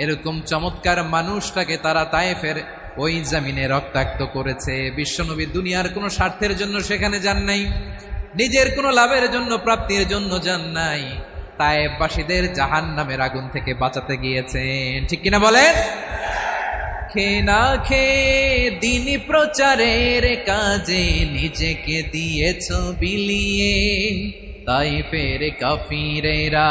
এরকম চমৎকার মানুষটাকে তারা তায়েফের ওই জামিনে রক্তাক্ত করেছে। বিশ্বনবী দুনিয়ার কোনো স্বার্থের জন্য সেখানে যান নাই, নিজের কোনো লাভের জন্য, প্রাপ্তির জন্য যান নাই। তায়েববাসীদের জাহান নামের আগুন থেকে বাঁচাতে গিয়েছেন। ঠিক কিনা বলেন? খে না খে দিন প্রচারের কাজে নিজেকে দিয়েছ বিলিয়ে। তাই ফের কাফিরেরা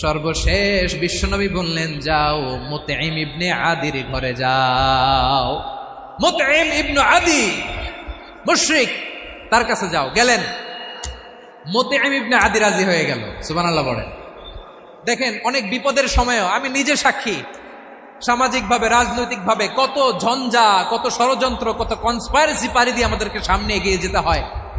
সর্বশেষ বিশ্বনবী বললেন, যাও মোতেইম ইবনে আদির ঘরে যাও। মোতেইম ইবনু আদি, মুশরিক, তার কাছে যাও। গেলেন। মোতেইম ইবনে আদি রাজি হয়ে গেল। সুবহানাল্লাহ বলেন। দেখেন, অনেক বিপদের সময়ও আমি নিজে সাক্ষী। সামাজিকভাবে, রাজনৈতিকভাবে কত ঝঞ্ঝা, কত ষড়যন্ত্র, কত কনসপায়ারেসি পারি দিয়ে আমাদেরকে সামনে এগিয়ে যেতে হয়।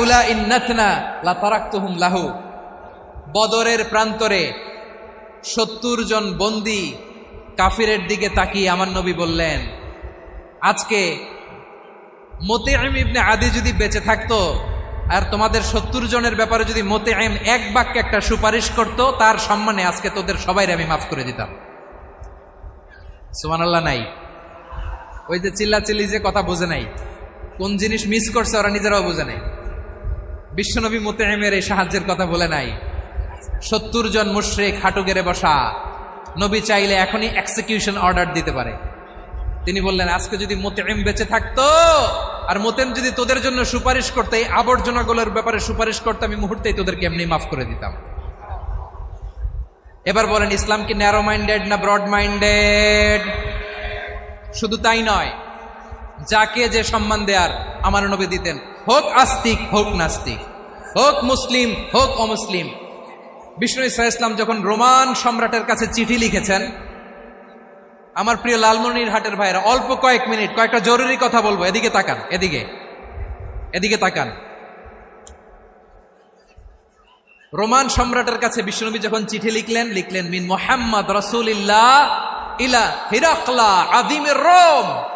উলা লাহু। বদরের প্রান্তরে সত্তর জন বন্দি কাফিরের দিকে তাকিয়ে আমার নবী বললেন, আজকে মতে ইবনে আদি যদি বেঁচে থাকতো আর তোমাদের সত্তর জনের ব্যাপারে যদি মতে এক বাক্যে একটা সুপারিশ করত, তার সম্মানে আজকে তোদের সবাই আমি মাফ করে দিতাম। সুমান আল্লাহ নাই। ওই যে চিল্লা চিল্লি যে কথা বোঝে নাই। কোন জিনিস মিস করছে ওরা নিজেরাও বোঝে নাই বিশ্বনবী মোতেমের এই সাহায্যের কথা বলে নাই। সত্তর জন মুশ্রেক হাঁটু গেড়ে বসা। নবী চাইলে এখনই এক্সিকিউশন অর্ডার দিতে পারে। তিনি বললেন, আজকে যদি মোতেম বেঁচে থাকতো, আর মোতেম যদি তোদের জন্য সুপারিশ করতে, এই আবর্জনাগুলোর ব্যাপারে সুপারিশ করতে, আমি মুহূর্তেই তোদেরকে এমনি মাফ করে দিতাম। এবার বলেন, ইসলাম কি ন্যারো মাইন্ডেড না ব্রড মাইন্ডেড শুধু তাই নয় যাকে যে সম্মান দেয়ার আমার নবী দিতেন। হোক আস্তিক, হোক নাস্তিক, হোক মুসলিম, হোক অমুসলিম। বিষ্ণু ইসা ইসলাম যখন রোমান সম্রাটের কাছে চিঠি লিখেছেন, আমার প্রিয় লালমনির হাটের ভাইয়েরা, অল্প কয়েক মিনিট, কয়েকটা জরুরি কথা বলব, এদিকে তাকান, এদিকে এদিকে তাকান। রোমান সম্রাটের কাছে বিষ্ণুনবী যখন চিঠি লিখলেন লিখলেন, মিন মোহাম্মদ রসুলিল্লাহ ইলা হিরাকলা আদিমের রোম।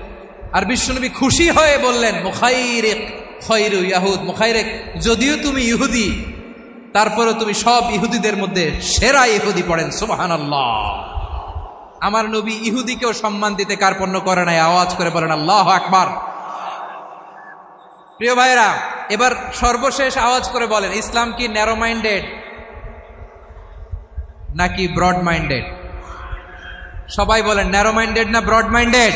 আর বিশ্বনবী খুশি হয়ে বললেন, মুখাইরেক, খৈরু ইয়াহুদ, মুখাইরেক, যদিও তুমি ইহুদি তারপরে তুমি সব ইহুদিদের মধ্যে সেরা ইহুদি পড়েন সুবাহান আমার নবী ইহুদিকেও সম্মান দিতে কার্পণ্য করে নাই, আওয়াজ করে বলেন, আল্লাহ আকবার। প্রিয় ভাইরা এবার সর্বশেষ আওয়াজ করে বলেন, ইসলাম কি ন্যারো মাইন্ডেড নাকি ব্রড মাইন্ডেড সবাই বলেন ন্যারো মাইন্ডেড না ব্রড মাইন্ডেড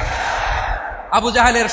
আবু জাহেলের